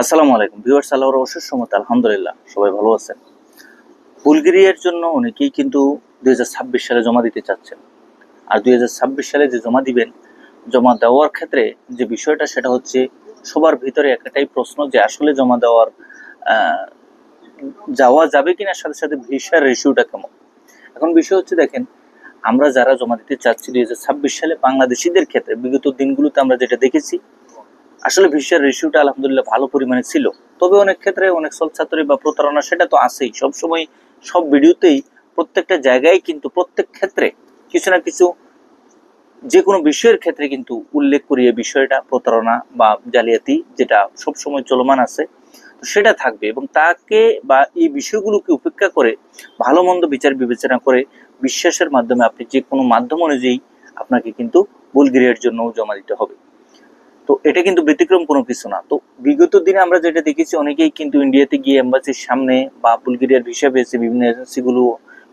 আসসালামু আলাইকুম। ভিউয়ার্স, আল্লাহর অশেষ সমত আলহামদুলিল্লাহ, সবাই ভালো আছেন। বুলগেরিয়ার জন্য অনেকেই কিন্তু দু হাজার ছাব্বিশ সালে জমা দিতে চাচ্ছেন। আর দু হাজার ছাব্বিশ সালে যে জমা দিবেন, জমা দেওয়ার ক্ষেত্রে যে বিষয়টা, সেটা হচ্ছে সবার ভিতরে একটাই প্রশ্ন যে আসলে জমা দেওয়ার যাওয়া যাবে কিনা, সাথে সাথে ভিসার রেশিওটা কেমন? এখন বিষয় হচ্ছে, দেখেন, আমরা যারা জমা দিতে চাচ্ছি দুই হাজার ছাব্বিশ সালে বাংলাদেশিদের ক্ষেত্রে, বিগত দিনগুলোতে আমরা যেটা দেখেছি আসলে ভিসার রেশিওটা আলহামদুলিল্লাহ ভালো পরিমাণে ছিল। তবে অনেক ক্ষেত্রে অনেক সলছাত্রী বা প্রতারণা সেটা তো আছেই। সবসময় সব ভিডিওতেই প্রত্যেকটা জায়গায় কিন্তু প্রত্যেক ক্ষেত্রে কিছু না কিছু যে কোনো বিষয়ের ক্ষেত্রে কিন্তু উল্লেখ করি এই বিষয়টা, প্রতারণা বা জালিয়াতি যেটা সবসময় চলমান আছে সেটা থাকবে এবং তাকে বা এই বিষয়গুলোকে উপেক্ষা করে, ভালো মন্দ বিচার বিবেচনা করে বিশ্বাসের মাধ্যমে আপনি যে কোনো মাধ্যম অনুযায়ী আপনাকে কিন্তু বুলগেরিয়ার জন্যও জমা দিতে হবে। তো এটা কিন্তু ব্যতিক্রম কোনো কিছু না। তো বিগত দিনে আমরা যেটা দেখেছি, অনেকেই কিন্তু ইন্ডিয়াতে গিয়ে এম্বাসির সামনে বা বুলগেরিয়ার ভিসা পেয়েছে, বিভিন্ন এজেন্সিগুলো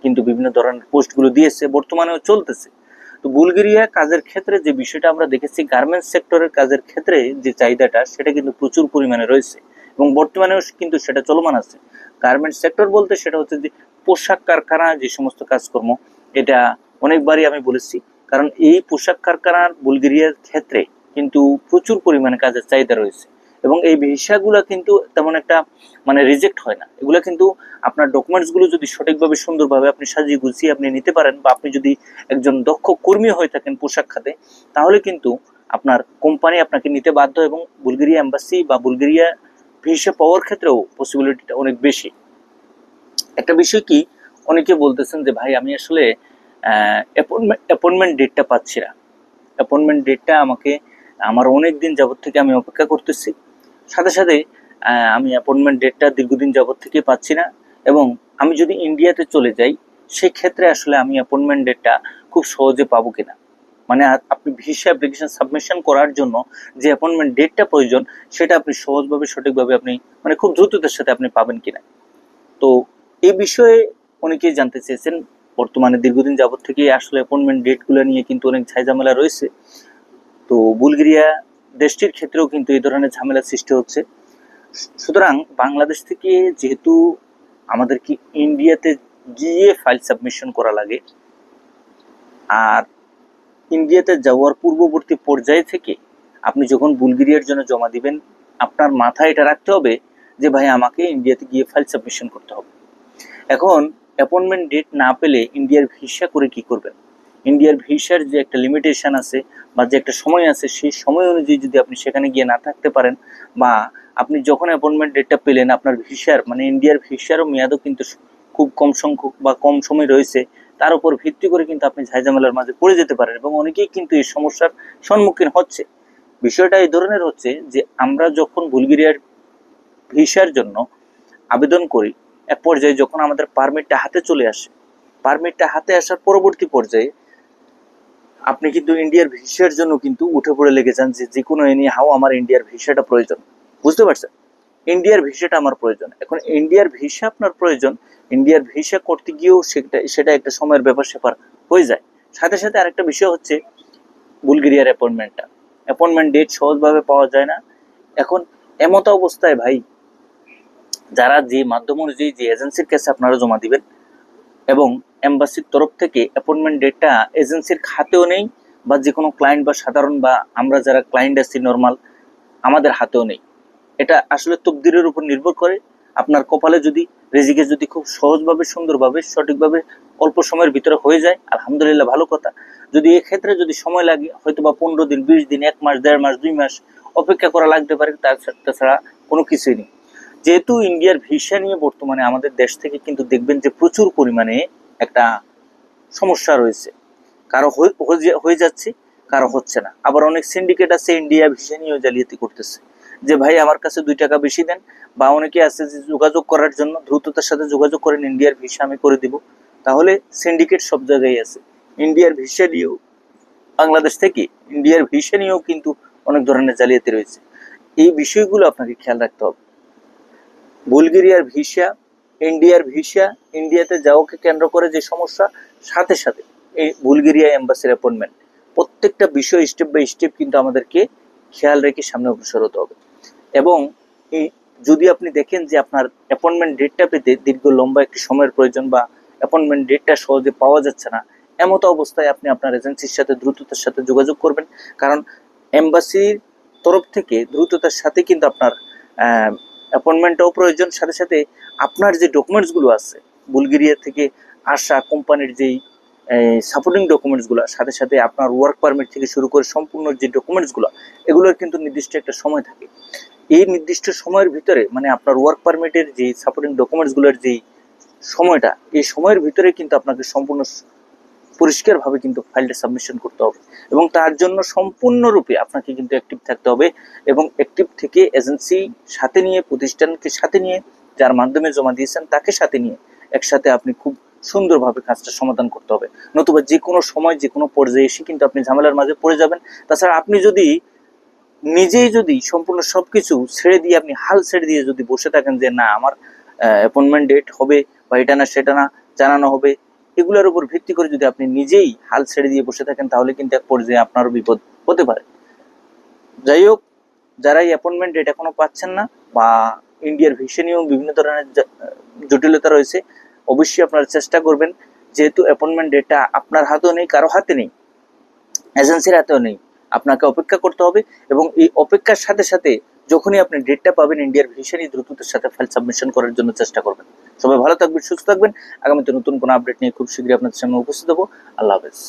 কিন্তু বিভিন্ন ধরনের পোস্টগুলো দিয়েছে, বর্তমানেও চলতেছে। তো বুলগেরিয়া কাজের ক্ষেত্রে যে বিষয়টা আমরা দেখেছি গার্মেন্টস সেক্টরের কাজের ক্ষেত্রে যে চাহিদাটা, সেটা কিন্তু প্রচুর পরিমাণে রয়েছে এবং বর্তমানেও কিন্তু সেটা চলমান আছে। গার্মেন্টস সেক্টর বলতে সেটা হচ্ছে যে পোশাক কারখানা, যে সমস্ত কাজকর্ম, এটা অনেকবারই আমি বলেছি। কারণ এই পোশাক কারখানার বুলগেরিয়ার ক্ষেত্রে কিন্তু প্রচুর পরিমাণে কাজের চাহিদা রয়েছে। এবং এই ভিসাগুলো কিন্তু তেমন একটা মানে রিজেক্ট হয় না। এগুলো কিন্তু আপনার ডকুমেন্টসগুলো যদি সঠিকভাবে, সুন্দরভাবে আপনি সাজিয়ে গুছিয়ে আপনি নিতে পারেন বা আপনি যদি একজন দক্ষ কর্মী হয়ে থাকেন পোশাক খাতে, তাহলে কিন্তু আপনার কোম্পানি আপনাকে নিতে বাধ্য এবং বুলগেরিয়া এম্বাসি বা বুলগেরিয়া ভিসা পাওয়ার ক্ষেত্রেও পসিবিলিটিটা অনেক বেশি। একটা বিষয় কি, অনেকে বলতেছেন যে, ভাই, আমি আসলে অ্যাপয়েন্টমেন্ট ডেটটা পাচ্ছি না। অ্যাপয়েন্টমেন্ট ডেটটা আমাকে আমার অনেক দিন যাবৎ থেকে আমি অপেক্ষা করতেছি। সাথে সাথে আমি অ্যাপয়েন্টমেন্ট ডেটটা দীর্ঘদিন যাবৎ থেকে পাচ্ছি না এবং আমি যদি ইন্ডিয়াতে চলে যাই, সেক্ষেত্রে আসলে আমি অ্যাপয়েন্টমেন্ট ডেটটা খুব সহজে পাবো কিনা? মানে আপনি ভিসা অ্যাপ্লিকেশন সাবমিশন করার জন্য যে অ্যাপয়েন্টমেন্ট ডেটটা প্রয়োজন, সেটা আপনি সহজভাবে, সঠিকভাবে আপনি মানে খুব দ্রুততার সাথে আপনি পাবেন কিনা? তো এই বিষয়ে অনেকেই জানতে চেয়েছেন। বর্তমানে দীর্ঘদিন যাবত থেকে আসলে অ্যাপয়েন্টমেন্ট ডেটগুলো নিয়ে কিন্তু অনেক ঝামেলা রয়েছে। তো বুলগেরিয়া দেশটির ক্ষেত্রেও কিন্তু এই ধরনের ঝামেলা সৃষ্টি হচ্ছে। সুতরাং বাংলাদেশ থেকে যেহেতু আমাদেরকে ইন্ডিয়াতে গিয়ে ফাইল সাবমিশন করা লাগে, আর ইন্ডিয়াতে যাওয়ার পূর্ববর্তী পর্যায়ে থেকে আপনি যখন বুলগেরিয়ার জন্য জমা দিবেন, আপনার মাথায় এটা রাখতে হবে যে, ভাই, আমাকে ইন্ডিয়াতে গিয়ে ফাইল সাবমিশন করতে হবে। এখন, অ্যাপয়েন্টমেন্ট ডেট না পেলে ইন্ডিয়ার ভিসা করে কি করবেন? ইন্ডিয়ার ভিসার যে একটা লিমিটেশন আছে বা যে একটা সময় আছে, সেই সময় অনুযায়ী যদি আপনি সেখানে গিয়ে না থাকতে পারেন বা আপনি যখন অ্যাপয়েন্টমেন্ট ডেটটা পেলেন, আপনার ভিসার মানে ইন্ডিয়ার ভিসারও মেয়াদও কিন্তু খুব কম সংখ্যক বা কম সময় রয়েছে, তার উপর ভিত্তি করে কিন্তু আপনি ঝাইঝামেলার মাঝে পড়ে যেতে পারেন এবং অনেকেই কিন্তু এই সমস্যার সম্মুখীন হচ্ছে। বিষয়টা এই ধরনের হচ্ছে যে আমরা যখন বুলগেরিয়ার ভিসার জন্য আবেদন করি, এক পর্যায়ে যখন আমাদের পারমিটটা হাতে চলে আসে পারমিটটা হাতে আসার পরবর্তী পর্যায়ে আপনি কিন্তু ইন্ডিয়ার ভিসার জন্য কিন্তু উঠে পড়ে লেগে যান যে যে কোনো এনি হাও আমার ইন্ডিয়ার ভিসাটা প্রয়োজন। বুঝতে পারছেন? ইন্ডিয়ার ভিসাটা আমার প্রয়োজন। এখন ইন্ডিয়ার ভিসা আপনার প্রয়োজন। ইন্ডিয়ার ভিসা করতে গিয়েও সেটা সেটা একটা সময়ের ব্যাপার স্যাপার হয়ে যায়। সাথে সাথে আরেকটা বিষয় হচ্ছে বুলগেরিয়ার অ্যাপয়েন্টমেন্টটা অ্যাপয়েন্টমেন্ট ডেট সহজভাবে পাওয়া যায় না। এখন এমত অবস্থায় ভাই, যারা যে মাধ্যম অনুযায়ী যে এজেন্সির কাছে আপনারা জমা দিবেন এবং এম্বাসির তরফ থেকে অ্যাপয়েন্টমেন্ট ডেটটা এজেন্সির খাতেও নেই বা যে কোনো ক্লায়েন্ট বা সাধারণ বা আমরা যারা ক্লায়েন্ট আছি নর্মাল আমাদের হাতেও নেই। এটা আসলে তকদিরের উপর নির্ভর করে। আপনার কপালে যদি, রেজিকে যদি খুব সহজভাবে, সুন্দরভাবে, সঠিকভাবে অল্প সময়ের ভিতরে হয়ে যায়, আলহামদুলিল্লাহ ভালো কথা। যদি এক্ষেত্রে যদি সময় লাগে হয়তো বা পনেরো দিন, বিশ দিন, এক মাস, দেড় মাস, দুই মাস অপেক্ষা করা লাগতে পারে তাছাড়া কোনো কিছুই নেই। যেহেতু ইন্ডিয়ার ভিসা নিয়ে বর্তমানে আমাদের দেশ থেকে কিন্তু দেখবেন যে প্রচুর পরিমাণে একটা সমস্যা রয়েছে। কারও হয়ে- যাচ্ছে, কারও হচ্ছে না। আবার অনেক সিন্ডিকেট আছে ইন্ডিয়া ভিসা নিয়েও জালিয়াতি করতেছে। যে ভাই, আমার কাছে দুই টাকা বেশি দেন, বা অনেকে আছে যে যোগাযোগ করার জন্য দ্রুততার সাথে যোগাযোগ করেন, ইন্ডিয়ার ভিসা আমি করে দিব। তাহলে সিন্ডিকেট সব জায়গায় আছে। ইন্ডিয়ার ভিসা নিয়েও, বাংলাদেশ থেকে ইন্ডিয়ার ভিসা নিয়েও কিন্তু অনেক ধরনের জালিয়াতি রয়েছে। এই বিষয়গুলো আপনাকে খেয়াল রাখতে হবে। বুলগেরিয়ার ভিসা, ইন্ডিয়ার ভিসা, ইন্ডিয়াতে যাওয়াকে কেন্দ্র করে যে সমস্যা, সাথে সাথে এই বুলগেরিয়া এম্বাসির অ্যাপয়েন্টমেন্ট। প্রত্যেকটা বিষয় স্টেপ বাই স্টেপ কিন্তু আমাদেরকে খেয়াল রেখে সামনে অগ্রসর হতে হবে। এবং এই যদি আপনি দেখেন যে আপনার অ্যাপয়েন্টমেন্ট ডেটটা পেতে দীর্ঘ লম্বা একটি সময়ের প্রয়োজন বা অ্যাপয়েন্টমেন্ট ডেটটা সহজে পাওয়া যাচ্ছে না, এমতো অবস্থায় আপনি আপনার এজেন্সির সাথে দ্রুততার সাথে যোগাযোগ করবেন। কারণ এম্বাসির তরফ থেকে দ্রুততার সাথে কিন্তু আপনার অ্যাপয়েন্টমেন্টটাও প্রয়োজন। সাথে সাথে আপনার যে ডকুমেন্টসগুলো আছে, বুলগেরিয়া থেকে আসা কোম্পানির যেই সাপোর্টিং ডকুমেন্টসগুলো, সাথে সাথে আপনার ওয়ার্ক পারমিট থেকে শুরু করে সম্পূর্ণ যে ডকুমেন্টসগুলো, এগুলোর কিন্তু নির্দিষ্ট একটা সময় থাকে। এই নির্দিষ্ট সময়ের ভিতরে মানে আপনার ওয়ার্ক পারমিটের যে সাপোর্টিং ডকুমেন্টসগুলোর যেই সময়টা, এই সময়ের ভিতরে কিন্তু আপনাকে সম্পূর্ণ পরিষ্কারভাবে কিন্তু ফাইলটা সাবমিশন করতে হবে এবং তার জন্য সম্পূর্ণরূপে আপনাকে কিন্তু অ্যাক্টিভ থাকতে হবে এবং অ্যাক্টিভ থেকে এজেন্সি সাথে নিয়ে, প্রতিষ্ঠানকে সাথে নিয়ে, যার মাধ্যমে জমা দিয়েছেন তাকে সাথে নিয়ে একসাথে আপনি খুব সুন্দরভাবে কাজটা সমাধান করতে হবে। নতুবা যে কোনো সময়, যে কোনো পর্যায়ে এসে কিন্তু আপনি ঝামেলার মাঝে পড়ে যাবেন। তাছাড়া আপনি যদি নিজেই যদি সম্পূর্ণ সব কিছু ছেড়ে দিয়ে আপনি হাল ছেড়ে দিয়ে যদি বসে থাকেন যে না, আমার অ্যাপয়েন্টমেন্ট ডেট হবে বা এটা না, সেটা না, জানানো হবে এগুলোর উপর ভিত্তি করে যদি আপনি নিজেই হাল ছেড়ে দিয়ে বসে থাকেন, তাহলে কিন্তু এক পর্যায়ে আপনারও বিপদ হতে পারে। যাই হোক যারা এই অ্যাপয়েন্টমেন্ট ডেট এখনও পাচ্ছেন না বা ইন্ডিয়ার ভিসা নিয়েও বিভিন্ন ধরনের জটিলতা রয়েছে, অবশ্যই আপনারা চেষ্টা করবেন। যেহেতু অ্যাপয়েন্টমেন্ট ডেটটা আপনার হাতেও নেই, কারও হাতে নেই এজেন্সির হাতেও নেই, আপনাকে অপেক্ষা করতে হবে এবং এই অপেক্ষার সাথে সাথে যখনই আপনি ডেটটা পাবেন ইন্ডিয়ার ভিসা নিয়ে দ্রুততার সাথে ফাইল সাবমিশন করার জন্য চেষ্টা করবেন। সবাই ভালো থাকবেন, সুস্থ থাকবেন। আগামীতে নতুন কোনো আপডেট নিয়ে খুব শীঘ্রই আপনাদের সামনে উপস্থিত হব। আল্লাহ হাফেজ।